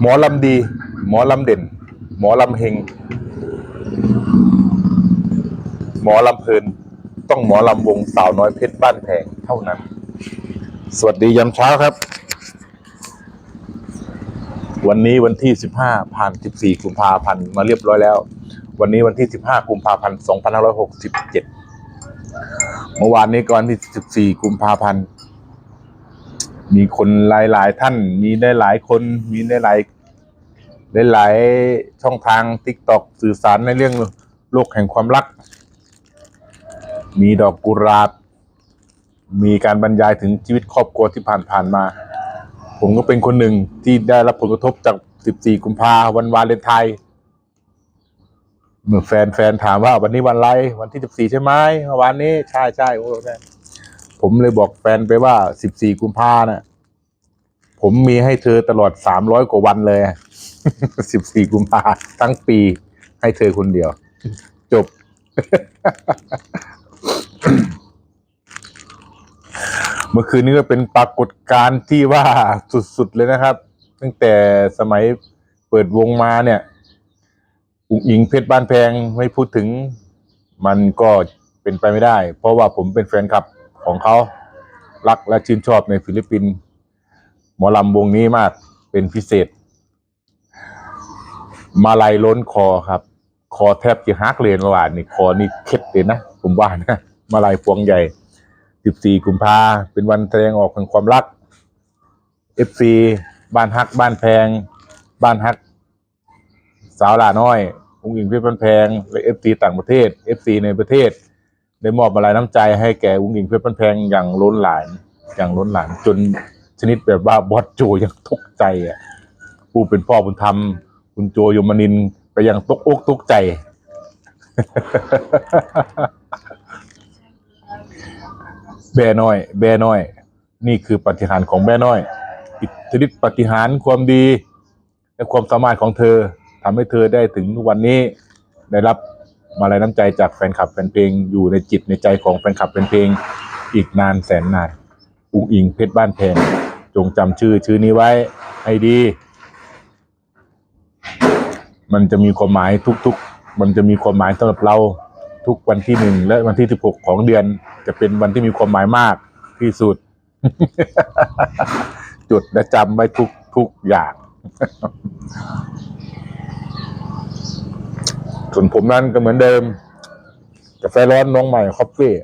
หมอลำดี หมอลำเด่น หมอลำเฮง หมอลำเพลิน ต้องหมอลำวงสาวน้อยเพชรบ้านแพงเท่านั้น สวัสดียามเช้าครับ วันนี้วันที่ 15ผ่าน14กุมภาพันธ์มาเรียบร้อยแล้ว วันนี้วันที่ 15กุมภาพันธ์2567 เมื่อวานนี้ก่อนที่ 14กุมภาพันธ์ มีคนหลายหลาย ๆ ท่าน มีได้หลายคน มีได้หลายได้หลายช่องทางทิกตอกสื่อสารในเรื่องโลกแห่งความรัก มีดอกกุหลาบ มีการบรรยายถึงชีวิตครอบครัวที่ผ่านๆมา ผมก็เป็นคนหนึ่งที่ได้รับผลกระทบจาก 14 กุมภาวันวาเลนไทน์เมื่อแฟนแฟนถามว่าวันนี้วันอะไร วันที่ 14 ใช่ไหมวันนี้ ใช่ใช่โอ้แม่ ผมเลยบอกแฟนไปว่า14กุมภาน่ะผมมีให้เธอตลอด300กว่าวันเลย14กุมภาทั้งปี ให้เธอคนเดียว จบ เมื่อคืนนี้ก็เป็นปรากฏการณ์ที่ว่าสุดๆเลยนะครับ ตั้งแต่สมัยเปิดวงมาเนี่ยอุ๋งอิงเพชรบ้านแพงไม่พูดถึง มันก็เป็นไปไม่ได้ เพราะว่าผมเป็นแฟนคลับ ของเขารักและชื่นชอบในฟิลิปปินส์หมอลำวงนี้มากเป็นพิเศษ มาลัยล้นคอครับ คอแทบจะฮักเลยเมื่อวานนี่คอนี่เคล็ดเลยนะผมว่านะมาลัยพวงใหญ่ 14 กุมภาเป็นวันแสดงออกแห่งความรัก FC บ้านฮัก บ้านแพง บ้านฮัก สาวหลาน้อยองค์หญิงเพชรบ้านแพงและ FC ต่างประเทศ FC ในประเทศ ได้มอบมาลัยน้ำใจให้แก่องค์หญิงเพชรบ้านแพงอย่างล้นหลายอย่างล้นหลามจนชนิดแบบว่าบอสโจยังตกใจอะผู้เป็นพ่อบุญธรรมคุณโจยมนินทร์ก็ยังตกอกตกใจ แบ่น้อย แบ่น้อย นี่คือปฏิหารของแบ่น้อยอิทธิฤทธิปฏิหารความดี และความสามารถของเธอทำให้เธอได้ถึงวันนี้ได้รับ มาลัยน้ำใจจากแฟนคลับแฟนเพลงอยู่ในจิตในใจของแฟนคลับแฟนเพลงอีกนานแสนนานอุ้งอิงเพชรบ้านแพงจงจำชื่อชื่อนี้ไว้ให้ดี มันจะมีความหมายทุกๆ มันจะมีความหมายสำหรับเราทุกวันที่หนึ่งและวันที่สิบหกของเดือน จะเป็นวันที่มีความหมายมากที่สุดจดและจำไว้ทุกทุกอย่าง ส่วนผมนั้นก็เหมือนเดิม กาแฟร้อนน้องใหม่คอฟฟี่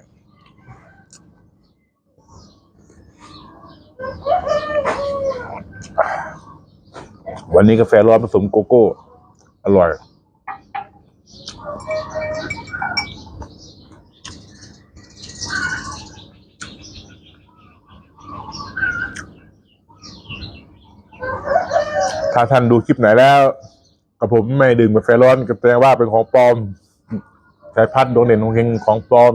วันนี้กาแฟร้อนผสมโกโก้ อร่อย ถ้าท่านดูคลิปไหนแล้ว กับผมไม่ดื่มกาแฟร้อนก็แสดงว่าเป็นของปลอมสายพันธุ์โดงเด่นของเฮงของปลอม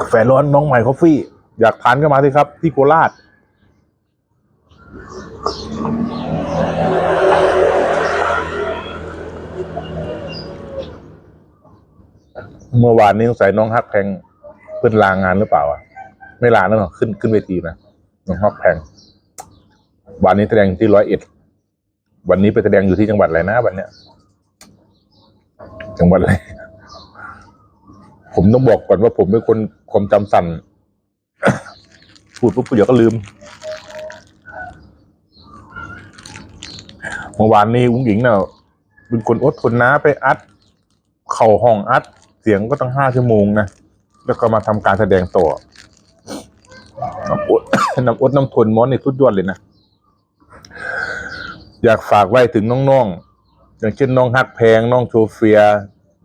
กาแฟร้อนน้องใหม่คอฟฟี่ อยากทานก็มาสิครับ ที่โคราชเมื่อวานนี้สงสัยน้องฮักแพงเพื่อนลางงานหรือเปล่าอะ ไม่ลาแล้วหรอขึ้นขึ้นเวทีนะน้องฮักแพง วันนี้แสดงที่ร้อยเอ็ด วันนี้ไปแสดงอยู่ที่จังหวัดอะไรนะวันเนี้ย จังหวัดอะไร ผมต้องบอกก่อนว่าผมเป็นคนความจำสั่น พูดปุ๊บเดี๋ยวก็ลืม เมื่อวานนี้อุ้งหญิงเน่ะเป็นคนอดทนนะไปอัด เข่าห้องอัด เสียงก็ตั้งห้าชั่วโมงนะ แล้วก็มาทำการแสดงต่อน้ำอดน้ำอดน้ำทนมอนในทุดยอดเลยนะ อยากฝากไว้ถึงน้องๆ อย่างเช่นน้องฮักแพง น้องโชเฟีย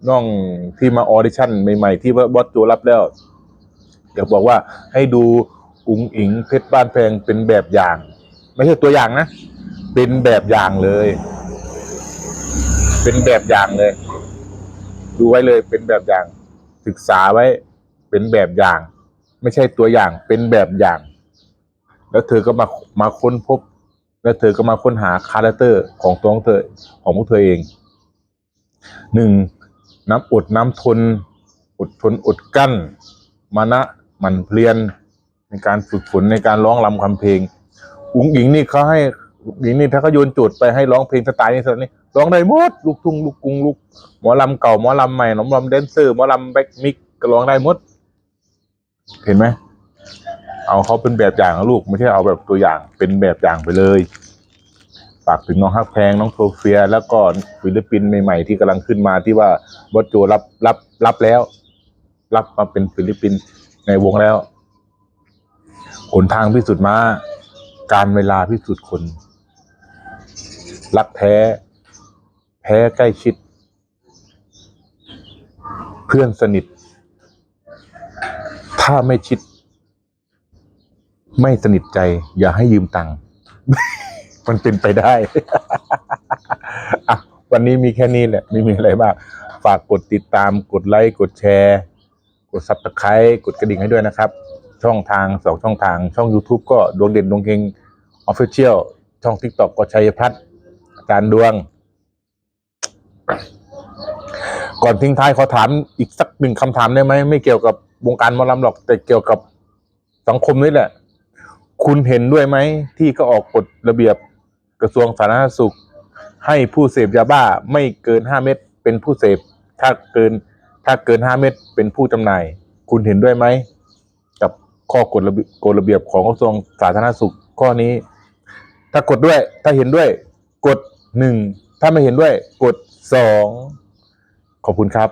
น้องที่มาออดิชั่นใหม่ ๆ ที่ว่าบอสโจรับแล้ว อยากบอกว่าให้ดูอุ๋งอิงเพชรบ้านแพงเป็นแบบอย่าง ไม่ใช่ตัวอย่างนะ เป็นแบบอย่างเลย เป็นแบบอย่างเลย ดูไว้เลยเป็นแบบอย่าง ศึกษาไว้เป็นแบบอย่าง ไม่ใช่ตัวอย่างเป็นแบบอย่าง แล้วเธอก็มามาค้นพบ แล้วเธอก็มาค้นหาคาแรคเตอร์ของตัวของเธอของพวกเธอเองหนึ่งน้ำอดน้ำทน อดทนอดกั้น มานะหมันเพลียนในการฝึกฝนในการร้องรำคำเพลง อุ๋งอิงนี่เขาให้อุ๋งอิงนี่ถ้าเขาโยนโจทย์ไปให้ร้องเพลงสไตล์นี้สไตล์นี้ร้องได้หมดลูกทุ่งลูกกรุงลูกหมอลำเก่าหมอลำใหม่หมอลำแดนเซอร์หมอลำแบ็กมิกก็ร้องได้หมด เห็นไหม เอาเขาเป็นแบบอย่างนะลูกไม่ใช่เอาแบบตัวอย่างเป็นแบบอย่างไปเลยฝากถึงน้องฮักแพงน้องโซเฟีย แล้วก็ศิลปินใหม่ๆ ที่กำลังขึ้นมาที่ว่าบอสโจรับรับรับแล้ว รับมาเป็นศิลปินในวงแล้วหนทางพิสูจน์มา การเวลาพิสูจน์คน รักแท้ แพ้ใกล้ชิด เพื่อนสนิท ถ้าไม่ชิด ไม่สนิทใจ อย่าให้ยืมตังค์มันเป็นไปได้ อะ วันนี้มีแค่นี้แหละ ไม่มีอะไรมาก ฝากกดติดตาม กดไลค์ กดแชร์ กดซับสไครต์กดกระดิ่งให้ด้วยนะครับ ช่องทางสองช่องทาง ช่อง YouTube ก็ดวงเด่นดวงเฮงออฟฟิเชียลช่อง TikTok ก็ชัยพัฒน์อาจารย์ดวง ก่อนทิ้งท้ายขอถามอีกสักหนึ่งคำถามได้ไหม ไม่เกี่ยวกับวงการหมอลำหรอก แต่เกี่ยวกับสังคมนี่แหละ คุณเห็นด้วยไหมที่ก็ออกกฎระเบียบกระทรวงสาธารณสุข ให้ผู้เสพยาบ้าไม่เกินห้าเม็ดเป็นผู้เสพถ้าเกินถ้าเกินห้าเม็ดเป็นผู้จำหน่าย คุณเห็นด้วยไหมกับข้อกฎระเบียบกฎระเบียบของกระทรวงสาธารณสุขข้อนี้ ถ้ากดด้วยถ้าเห็นด้วยกดหนึ่งถ้าไม่เห็นด้วยกดสองขอบคุณครับ